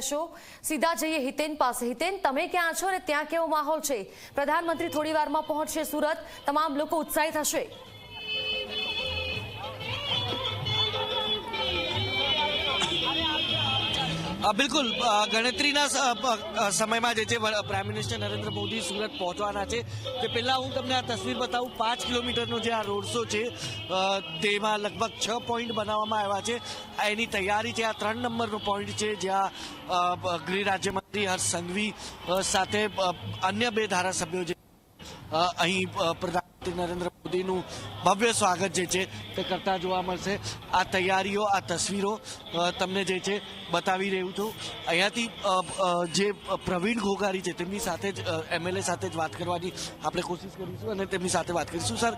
Show સીધા જઈએ હિતેન પાસે. હિતેન, તમે ક્યાં છો અને ત્યાં કેવો માહોલ છે? પ્રધાનમંત્રી થોડી વારમાં પહોંચશે સુરત. તમામ લોકો ઉત્સાહિત હશે. બિલકુલ. ગણતરીના સમયમાં જે છે પ્રાઇમ મિનિસ્ટર નરેન્દ્ર મોદી સુરત પહોંચવાના છે, તે પહેલાં હું તમને આ તસવીર બતાવું. પાંચ કિલોમીટરનો જે આ રોડ શો છે તેમાં લગભગ છ પોઈન્ટ બનાવવામાં આવ્યા છે. એની તૈયારી છે, આ ત્રણ નંબરનો પોઈન્ટ છે, જ્યાં ગૃહ રાજ્યમંત્રી હર્ષ સંઘવી સાથે અન્ય બે ધારાસભ્યો જે અહીં પ્રધાનમંત્રી નરેન્દ્ર મોદીનું ભવ્ય સ્વાગત જે છે તે કરતા જોવા મળશે. આ તૈયારીઓ, આ તસવીરો તમને જે છે બતાવી રહ્યું છું. અહીંયાથી જે પ્રવીણ ઘોઘારી છે તેમની સાથે જ એમએલએ સાથે જ વાત કરવાની આપણે કોશિશ કરીશું અને તેમની સાથે વાત કરીશું. સર,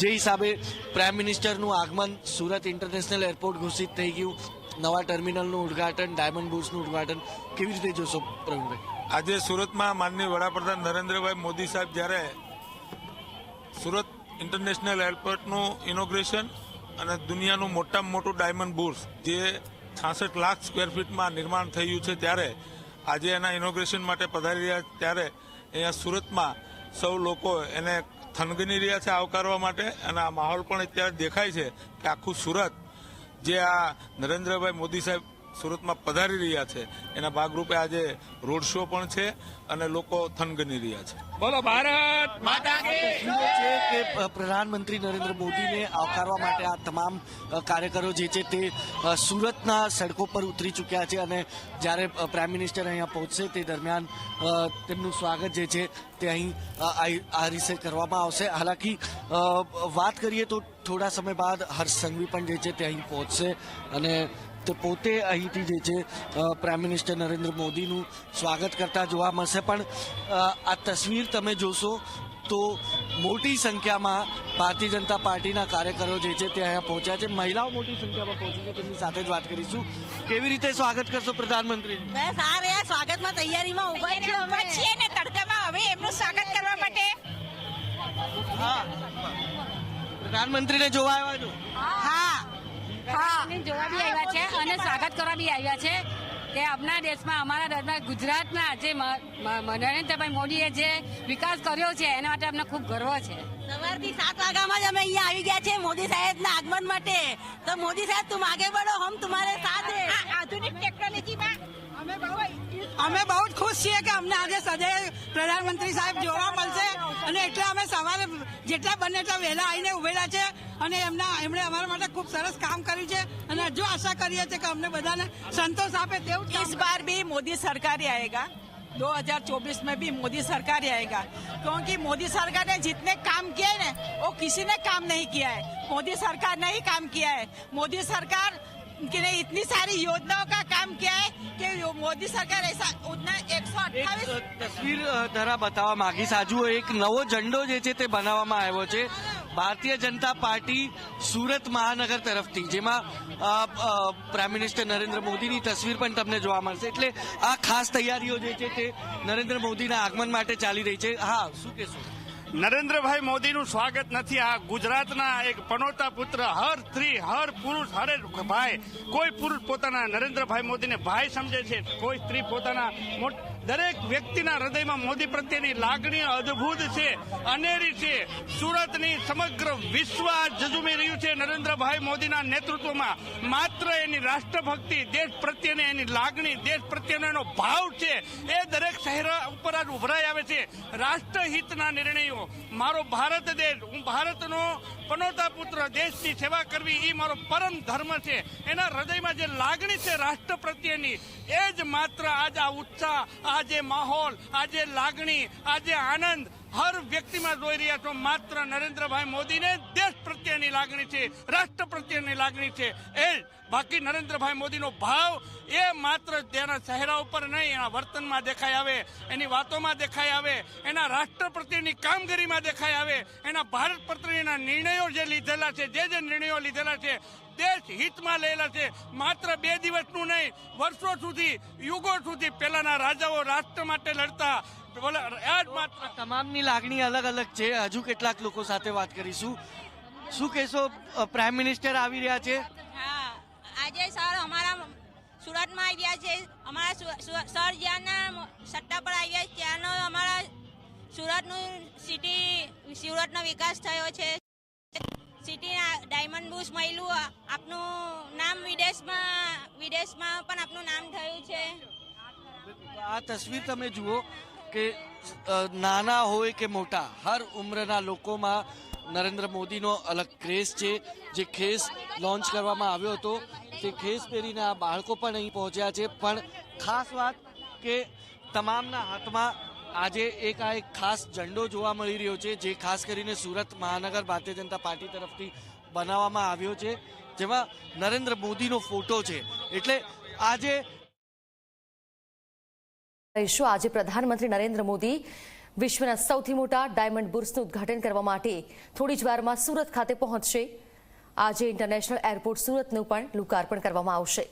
જે હિસાબે પ્રાઇમ મિનિસ્ટરનું આગમન સુરત ઇન્ટરનેશનલ એરપોર્ટ ઘોષિત થઈ ગયું, નવા ટર્મિનલનું ઉદ્ઘાટન, ડાયમંડ બુટ્સનું ઉદ્ઘાટન, કેવી રીતે જોશો પ્રવીણભાઈ? આજે સુરતમાં માનનીય વડાપ્રધાન નરેન્દ્રભાઈ મોદી સાહેબ જ્યારે સુરત ઇન્ટરનેશનલ એરપોર્ટનું ઇનોગ્રેશન અને દુનિયાનું મોટામાં મોટું ડાયમંડ બુર્સ જે છાસઠ લાખ સ્ક્વેર ફીટમાં નિર્માણ થયું છે ત્યારે, આજે એના ઇનોગ્રેશન માટે પધારી રહ્યા ત્યારે, અહીંયા સુરતમાં સૌ લોકો એને થનગની રહ્યા છે આવકારવા માટે અને આ માહોલ પણ અત્યારે દેખાય છે કે આખું સુરત, જે આ નરેન્દ્રભાઈ મોદી સાહેબ સુરતમાં પધારી રહ્યા છે. એના ભાગરૂપે આજે રોડ શો પણ છે અને લોકો થનગની રહ્યા છે. બોલો ભારત છે કે પ્રધાનમંત્રી નરેન્દ્ર મોદીને આવકારવા માટે આ તમામ કાર્યકરો જે છે તે સુરતના સડકો પર ઉતરી ચૂક્યા છે અને જ્યારે પ્રાઇમ મિનિસ્ટર અહીંયા પહોંચશે તે દરમિયાન તેમનું સ્વાગત જે છે તે અહીં આ રીતે કરવામાં આવશે. હાલાકી વાત કરીએ તો થોડા સમય બાદ હર્ષ સંઘવી પણ જે છે તે અહીં પહોંચશે અને તે પોતે અહીંથી જે છે પ્રાઇમ મિનિસ્ટર નરેન્દ્ર મોદીનું સ્વાગત કરતા જોવા મળશે. પણ આ તસવીર તમે જોશો તો મોટી સંખ્યામાં ભારતીય જનતા પાર્ટીના કાર્યકરો જે છે તે અહીંયા પહોંચ્યા છે. મહિલાઓ મોટી સંખ્યામાં પહોંચી છે. તેમની સાથે જ વાત કરીશું. કેવી રીતે સ્વાગત કરશો પ્રધાનમંત્રી બસ આ રહ્યા. સ્વાગતમાં તૈયારીમાં ઊભા છીએ અમે. છીએ ને તડકામાં હવે એમનું સ્વાગત કરવા માટે. હા. પ્રધાનમંત્રીને જોવા આવ્યા છો? હા. હા. જોવા બી અને સ્વાગત કરવા બી આવ્યા છે કે આપણા દેશમાં અમારા દેશમાં ગુજરાતના જે નરેન્દ્રભાઈ મોદીએ જે વિકાસ કર્યો છે એના માટે અમને ખૂબ ગર્વ છે. સવારથી સાત વાગ્યામાં જ અમે અહીંયા આવી ગયા છે મોદી સાહેબના આગમન માટે. તો મોદી સાહેબ તું આગે બળો હમ તમારે સાથે આધુનિક ટેકનોલોજીમાં અમે બહુ અમે બહુ જ ખુશ છીએ કે અમને આજે સદૈવ પ્રધાનમંત્રી સાહેબ જોવા મળશે. અને એટલે અમે સવારે જેટલા બને એટલા વહેલા આવીને ઉભેલા છે. અને એમના એમણે અમારા માટે ખૂબ સરસ કામ કર્યું છે અને હજુ આશા કરીએ છીએ કે અમને બધાને સંતોષ આપે તેવું જ કામ इस बार भी मोदी सरकार ही आएगा 2024 में भी मोदी सरकार ही आएगा क्योंकि मोदी सरकार ने जितने काम किए ना वो किसी ने काम नहीं किया है मोदी सरकार ने ही काम किया है मोदी सरकार के ने इतनी सारी योजनाओं का काम किया है कि यो- मोदी सरकार ऐसा उतना एक सौ એક अट्ठाईस અ, તસવીર અ, દ્વારા બતાવવા માંગીશ આજુ એક નવો ઝંડો જે છે તે બનાવવામાં આવ્યો છે ભારતીય જનતા પાર્ટી સુરત મહાનગર તરફથી, જેમાં પ્રાઇમ મિનિસ્ટર નરેન્દ્ર મોદીની તસવીર પણ તમને જોવા મળશે. એટલે આ ખાસ તૈયારીઓ જે છે તે નરેન્દ્ર મોદીના આગમન માટે ચાલી રહી છે. હા, શું કહેશું? નરેન્દ્રભાઈ મોદીનું સ્વાગત નથી. આ ગુજરાતના એક પનોતા પુત્ર, હર સ્ત્રી, હર પુરુષ, હરે ભાઈ, કોઈ પુરુષ પોતાના નરેન્દ્રભાઈ મોદીને ભાઈ સમજે છે. કોઈ સ્ત્રી પોતાના દરેક વ્યક્તિના હૃદયમાં મોદી પ્રત્યેની લાગણી અદ્ભુત છે, અનેરી છે. સુરતની સમગ્ર વિશ્વ જજુમી રહ્યું છે. નરેન્દ્રભાઈ મોદીના નેતૃત્વમાં માત્ર એની રાષ્ટ્રભક્તિ, દેશ પ્રત્યેની એની લાગણી, દેશ પ્રત્યેનો એનો ભાવ છે, એ દરેક શહેર ઉપર આજ ઉભરાઈ આવે છે. રાષ્ટ્રહિતના નિર્ણયો, મારો ભારત દેશ, હું ભારતનો પનોતા પુત્ર, દેશની સેવા કરવી એ મારો પરમ ધર્મ છે. એના હૃદયમાં જે લાગણી છે રાષ્ટ્ર પ્રત્યેની, એ જ માત્ર આજ આ ઉત્સાહ આ જે માહોલ આ જે લાગણી આ જે આનંદ હર વ્યક્તિમાં જોઈ રહ્યા છો માત્ર નરેન્દ્રભાઈ મોદીને દેશ પ્રત્યેની લાગણી છે, રાષ્ટ્ર પ્રત્યેની લાગણી છે. એ બાકી નરેન્દ્રભાઈ મોદીનો ભાવ એ માત્ર તેના ચહેરા ઉપર નહીં, એના વર્તનમાં દેખાઈ આવે, એની વાતોમાં દેખાઈ આવે, એના રાષ્ટ્ર પ્રત્યેની કામગીરીમાં દેખાઈ આવે, એના ભારત પ્રત્યેના નિર્ણયો જે લીધેલા છે, જે જે નિર્ણયો લીધેલા છે, દેશ હિતમાં લેલા છે, માત્ર બે દિવસનું નહીં, વર્ષો સુધી, યુગો સુધી પહેલાના રાજાઓ રાષ્ટ્ર માટે લડતા તમામની લાગણી અલગ અલગ છે. હજુ કેટલાક લોકો સાથે વાત કરીશું. શું કહેશો પ્રાઇમ મિનિસ્ટર આવી રહ્યા છે? હા આજે સર અમારા સુરતમાં આવ્યા છે. અમારા સર જ્યાંના સત્તા પર આવ્યા છે ત્યાંનો અમારા સુરતનું સિટી સુરતનો વિકાસ થયો છે. સિટીના ડાયમંડ બુશ મળ્યું આપનું નામ વિદેશમાં વિદેશમાં પણ આપનું નામ થયું છે. આ તસવીર તમે જુઓ. કે નાના હોય કે મોટા, હર ઉંમરના લોકોમાં નરેન્દ્ર મોદીનો અલગ ક્રેઝ છે. જે ખેસ લોન્ચ કરવામાં આવ્યો હતો, તે ખેસ પહેરીને આ બાળકો પણ અહીં પહોંચ્યા છે. પણ ખાસ વાત કે તમામના હાથમાં આજે એક આ એક ખાસ ઝંડો જોવા મળી રહ્યો છે, જે ખાસ કરીને સુરત મહાનગર ભારતીય જનતા પાર્ટી તરફથી બનાવવામાં આવ્યો છે. જેમાં નરેન્દ્ર મોદીનો ફોટો છે. એટલે આજે રહીશું આજે પ્રધાનમંત્રી નરેન્દ્ર મોદી વિશ્વના સૌથી મોટા ડાયમંડ બુર્સનું ઉદ્ઘાટન કરવા માટે થોડી જ વારમાં સુરત ખાતે પહોંચશે. આજે ઇન્ટરનેશનલ એરપોર્ટ સુરતનું પણ લોકાર્પણ કરવામાં આવશે.